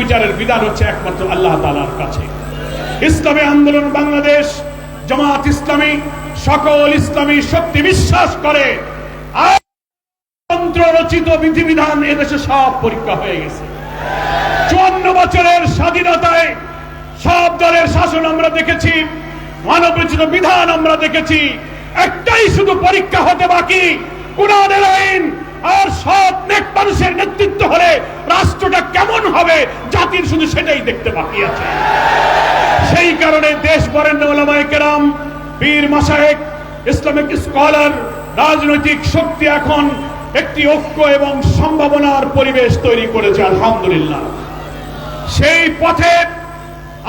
বিচারের বিধান হচ্ছে একমাত্র আল্লাহ তালার কাছে। ইসলামী আন্দোলন বাংলাদেশ, জামাত ইসলামী, সকল ইসলামী শক্তি বিশ্বাস করে রচিত বিধিবিধান এদেশে সব পরীক্ষা হয়ে গেছে। চুয়ান্ন বছরের স্বাধীনতায় সব দলের শাসন আমরা দেখেছি মানব রচিত বিধান আমরা দেখেছি, একটাই শুধু পরীক্ষা হতে বাকি, কোরআনের আইন, আর সৎ নেক মানুষের নেতৃত্ব হলে রাষ্ট্রটা কেমন হবে জাতির শুধু সেটাই দেখতে বাকি আছে। সেই কারণে দেশ বরেণ্য ওলামায়ে কেরাম বীর মাসায়েক ইসলামিক স্কলার, রাজনৈতিক শক্তি এখন একটি ঐক্য এবং সম্ভাবনার পরিবেশ তৈরি করেছে, আলহামদুলিল্লাহ। সেই পথে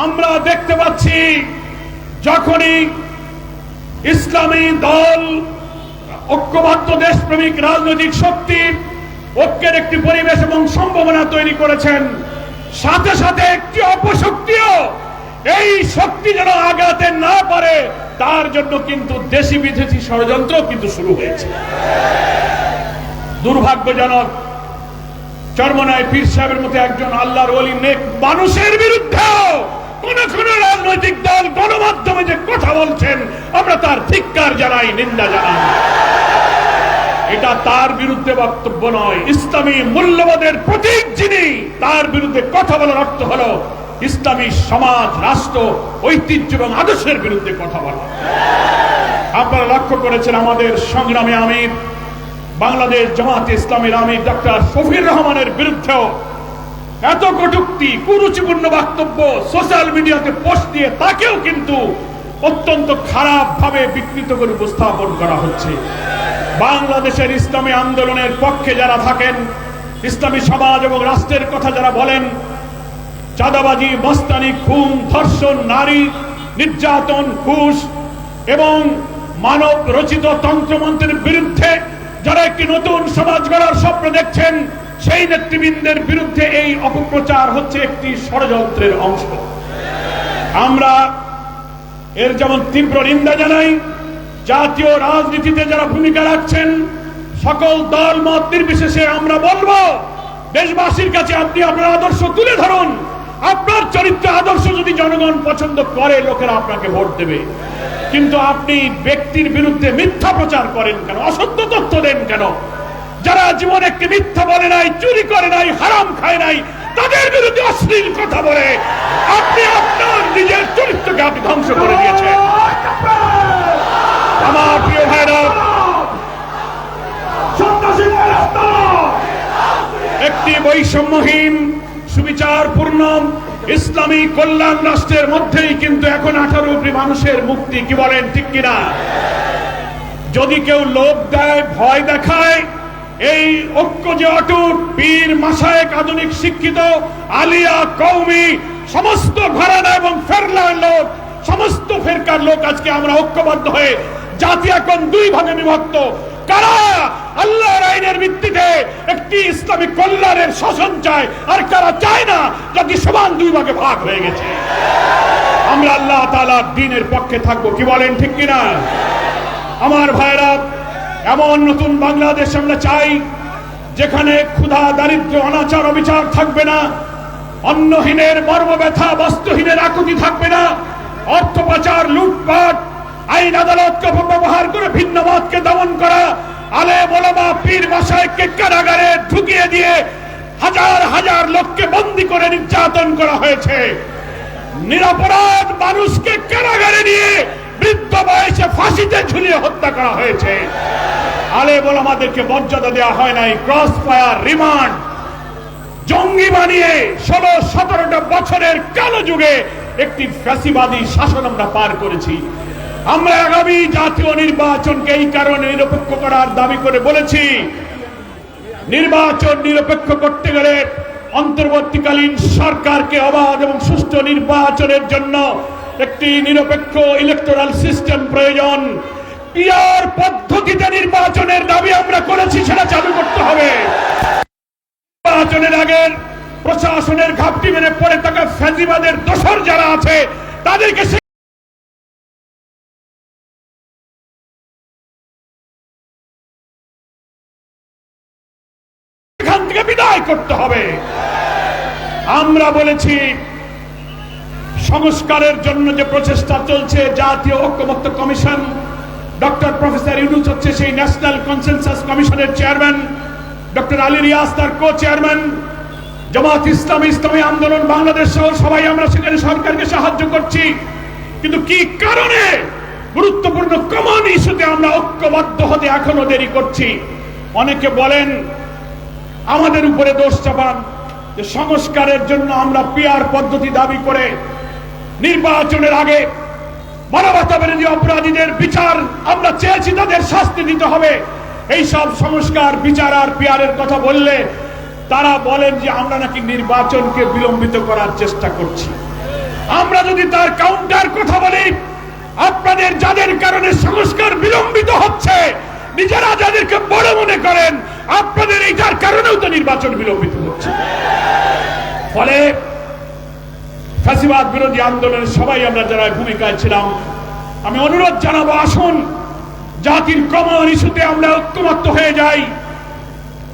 আমরা দেখতে পাচ্ছি, যখনই ইসলামী দল, ঐক্যবদ্ধ দেশপ্রেমিক রাজনৈতিক শক্তি, ঐক্যের একটি পরিবেশ এবং সম্ভাবনা তৈরি করেছেন সাথে সাথে একটি অপশক্তিও এই শক্তি যেন আগাতে না পারে, তার জন্য কিন্তু দেশি বিদেশি ষড়যন্ত্র কিন্তু শুরু হয়েছে। দুর্ভাগ্যজনক, চরমনায় পীর সাহেবের মতো একজন আল্লাহর ওলি নেক মানুষের বিরুদ্ধেও কোন কোন রাজনৈতিক দল, গণমাধ্যমে যে কথা বলছেন, আমরা তার ধিক্কার জানাই, নিন্দা জানাই। এটা তার বিরুদ্ধে বক্তব্য নয়। ইসলামী মূল্যবোধের প্রতীক যিনি, তার বিরুদ্ধে কথা বলার অর্থ হলো ইসলামী সমাজ, রাষ্ট্র, ঐতিহ্য এবং আদর্শের বিরুদ্ধে কথা বলা। আপনারা লক্ষ্য করেছেন আমাদের সংগ্রামে আমির, বাংলাদেশ জামাতে ইসলামের আমির ডক্টর শফির রহমানের বিরুদ্ধেও এত কটুক্তি, কুরুচিপূর্ণ বক্তব্য সোশ্যাল মিডিয়াতে পোস্ট দিয়ে তাকেও কিন্তু অত্যন্ত খারাপ ভাবে বিকৃত করে উপস্থাপন করা হচ্ছে। বাংলাদেশের ইসলামী আন্দোলনের পক্ষে যারা থাকেন, ইসলামী সমাজ এবং রাষ্ট্রের কথা যারা বলেন, চাঁদাবাজি, মস্তানি, খুন, ধর্ষণ, নারী, নির্যাতন, ঘুষ এবং মানব রচিত তন্ত্রমন্ত্রের বিরুদ্ধে যারা একটি নতুন সমাজ গড়ার স্বপ্ন দেখছেন, সেই নেতৃবৃন্দের বিরুদ্ধে এই অপপ্রচার হচ্ছে একটি ষড়যন্ত্রের অংশ। আমরা এর যেমন তীব্র নিন্দা জানাই জাতীয় রাজনীতিতে যারা ভূমিকা রাখছেন, সকল দল, মত নির্বিশেষে আমরা বলব, দেশবাসীর কাছে আপনি আপনার আদর্শ তুলে ধরুন। আপনার চরিত্র আদর্শ যদি জনগণ পছন্দ করে, লোকেরা আপনাকে ভোট দেবে। কিন্তু আপনি ব্যক্তির বিরুদ্ধে মিথ্যা প্রচার করেন কেন? অসত্য তথ্য দেন কেন? যারা জীবনে একটি মিথ্যা বলে নাই, চুরি করে নাই, হারাম খায় নাই, তাদের বিরুদ্ধে অশ্লীল কথা বলে আপনি আপনার নিজের চরিত্রকে আপনি ধ্বংস করে দিয়েছেন আমার প্রিয় ভাইরা একটি বৈষম্যহীন, সুবিচারপূর্ণ, ইসলামী কল্যাণ রাষ্ট্রের মধ্যেই কিন্তু এখন আঠারো কোটি মানুষের মুক্তি, কি বলেন, ঠিক কিনা? যদি কেউ লোভ দেয়, ভয় দেখায়, এই ঐক্য যে অটুট, পীর মাসায়েক আধুনিক শিক্ষিত, আলিয়া কৌমি সমস্ত ঘরানা এবং ফেরলার লোক, সমস্ত ফেরকার লোক আজকে আমরা ঐক্যবদ্ধ হয়ে জাতি এখন দুই ভাগে বিভক্ত। কারা? আল্লাহর আইনের ভিত্তিতে একটি ইসলামী কল্যাণের শাসন চায়। আর কারা চায় না জাতি সমান দুই ভাগে ভাগ হয়ে গেছে। আমরা আল্লাহ তালা দিনের পক্ষে থাকব, কি বলেন ঠিক কিনা? আমার ভাইরা, এমন নতুন বাংলাদেশ আমরা চাই, যেখানে ক্ষুধা, দারিদ্র, অনাচার, অবিচার থাকবে না, অন্নহীনের মর্ম ব্যথা বস্তুহীনের আকুতি থাকবে না, অর্থ পাচার, লুটপাট, আইন আদালতকে অপব্যবহার করে ভিন্ন মতকে দমন করা আলে মোলামা পীর মাসায়ককে কারাগারে ঢুকিয়ে দিয়ে হাজার হাজার লোককে বন্দি করে নির্যাতন করা হয়েছে। নিরাপরাধ মানুষকে কারাগারে নিয়ে বৃদ্ধ বয়সে ফাঁসিতে ঝুলিয়ে হত্যা করা হয়েছে। আলে বলে আমাদেরকে মর্যাদা দেওয়া হয় নাই, ক্রস ফায়ার, রিমান্ড। জঙ্গি বানিয়ে ষোলো, সতেরোটা বছরের কালো যুগে একটি ফ্যাসিবাদী শাসন আমরা পার করেছি। আমরা আগামী জাতীয় নির্বাচনকে এই কারণে নিরপেক্ষ করার দাবি করে বলেছি, নির্বাচন নিরপেক্ষ করতে গেলে অন্তর্বর্তীকালীন সরকারকে অবাধ এবং সুষ্ঠু নির্বাচনের জন্য একটি নিরপেক্ষ ইলেকটোরাল সিস্টেম প্রয়োজন। পিয়ার পদ্ধতিতে নির্বাচনের দাবি আমরা করেছি, সেটা চালু করতে হবে। নির্বাচনের আগে প্রশাসনের ঘাপটি মেনে পড়ে থাকা ফ্যাজিবাদের দোসর যারা আছে, তাদেরকে সেখান থেকে বিদায় করতে হবে। আমরা বলেছি, সংস্কারের জন্য যে প্রচেষ্টা চলছে, জাতীয় ঐক্যমত্য কমিশন, ডক্টর প্রফেসর ইউনুস হচ্ছে সেই ন্যাশনাল কনসেনসাস কমিশনের চেয়ারম্যান, ডক্টর আলী রিয়াজ তার কো চেয়ারম্যান জামাত ইসলাম ইসলামী আন্দোলন বাংলাদেশ সহ সবাই আমরা সেখানে সরকারকে সাহায্য করছি। কিন্তু কি কারণে গুরুত্বপূর্ণ কমন ইস্যুতে আমরা ঐক্যবদ্ধ হতে এখনও দেরি করছি? অনেকে বলেন আমাদের উপরে দোষ চাপান যে সংস্কারের জন্য আমরা পিয়ার পদ্ধতি দাবি করে নির্বাচনের আগে মানবতা বিরোধী অপরাধীদের বিচার আমরা চেয়েছি, তাদের শাস্তি দিতে হবে। এই সব সংস্কার, বিচার আর পিয়ারের কথা বললে তারা বলেন যে আমরা নাকি নির্বাচনকে বিলম্বিত করার চেষ্টা করছি। আমরা যদি তার কাউন্টার কথা বলি, আপনাদের যাদের কারণে সংস্কার বিলম্বিত হচ্ছে, নিজেরা যাদেরকে বড় মনে করেন আপনাদের এইটার কারণেও তো নির্বাচন বিলম্বিত হচ্ছে। ফলে ফ্যাসিবাদ বিরোধী আন্দোলনের সবাই আমরা যারা ভূমিকায় ছিলাম, আমি অনুরোধ জানাব, আসুন। জাতির কমন ইস্যুতে আমরা ঐক্যমত্য হয়ে যাই।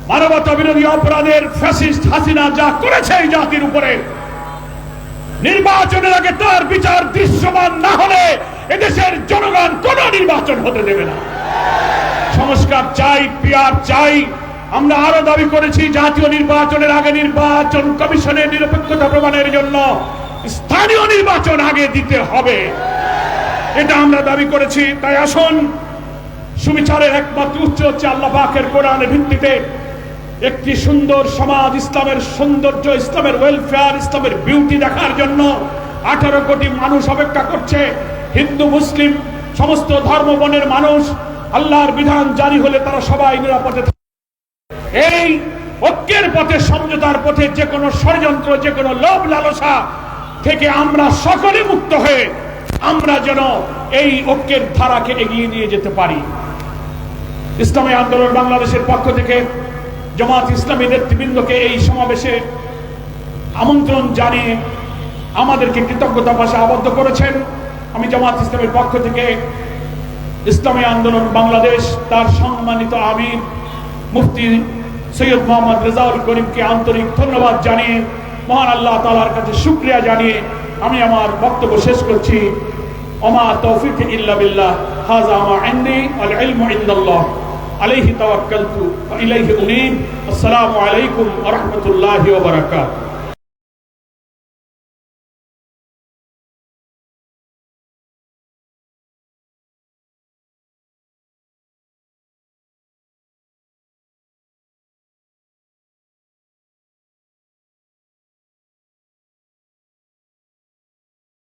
মানবতা বিরোধী অপরাধের ফ্যাসিস্ট হাসিনা যা করেছে এই জাতির উপরে, নির্বাচনের আগে তার বিচার দৃশ্যমান না হলে এদেশের জনগণ কোন নির্বাচন হতে দেবে না। সংস্কার চাই পিয়ার চাই আমরা আরও দাবি করেছি জাতীয় নির্বাচনের আগে নির্বাচন কমিশনের নিরপেক্ষতা প্রমাণের জন্য স্থানীয় নির্বাচন আগে দিতে হবে। এটা আমরা দাবি করেছি। তাই আসুন, সুবিচারের একমাত্র উচ্চ হচ্ছে আল্লাহ পাকের কোরআনের ভিত্তিতে একটি সুন্দর সমাজ, ইসলামের সৌন্দর্য, ইসলামের ওয়েলফেয়ার ইসলামের বিউটি দেখার জন্য আঠারো কোটি মানুষ অপেক্ষা করছে। হিন্দু, মুসলিম, সমস্ত ধর্ম বনের মানুষ আল্লাহর বিধান জারি হলে তারা সবাই নিরাপদে। এই ঐক্যের পথে, সমঝোতার পথে যে কোনো ষড়যন্ত্র, যে কোনো লোভ লালসা থেকে আমরা সকলে মুক্ত হয়ে আমরা যেন এই ঐক্যের ধারাকে এগিয়ে নিয়ে যেতে পারি। ইসলামী আন্দোলন বাংলাদেশের পক্ষ থেকে জমাত ইসলামী নেতৃবৃন্দকে এই সমাবেশে আমন্ত্রণ জানিয়ে আমাদেরকে কৃতজ্ঞতা ভাষা আবদ্ধ করেছেন। আমি জামাত ইসলামের পক্ষ থেকে ইসলামী আন্দোলন বাংলাদেশ, তার সম্মানিত আমির মুফতি সৈয়দ মোহাম্মদ রেজাউল করিমকে আন্তরিক ধন্যবাদ জানিয়ে, মহান আল্লাহ তালার কাছে শুক্রিয়া জানিয়ে আমি আমার বক্তব্য শেষ করছি। ওমা তৌফিক ইল্লা বিল্লাহ। হাজা মা ইন্দি আল ইলমু ইনদাল্লাহ আলাইহি তাওয়াক্কালতু ওয়া ইলাইহি উনীব। আসসালামু আলাইকুম ওয়া রাহমাতুল্লাহি ওয়া বারাকাতুহু।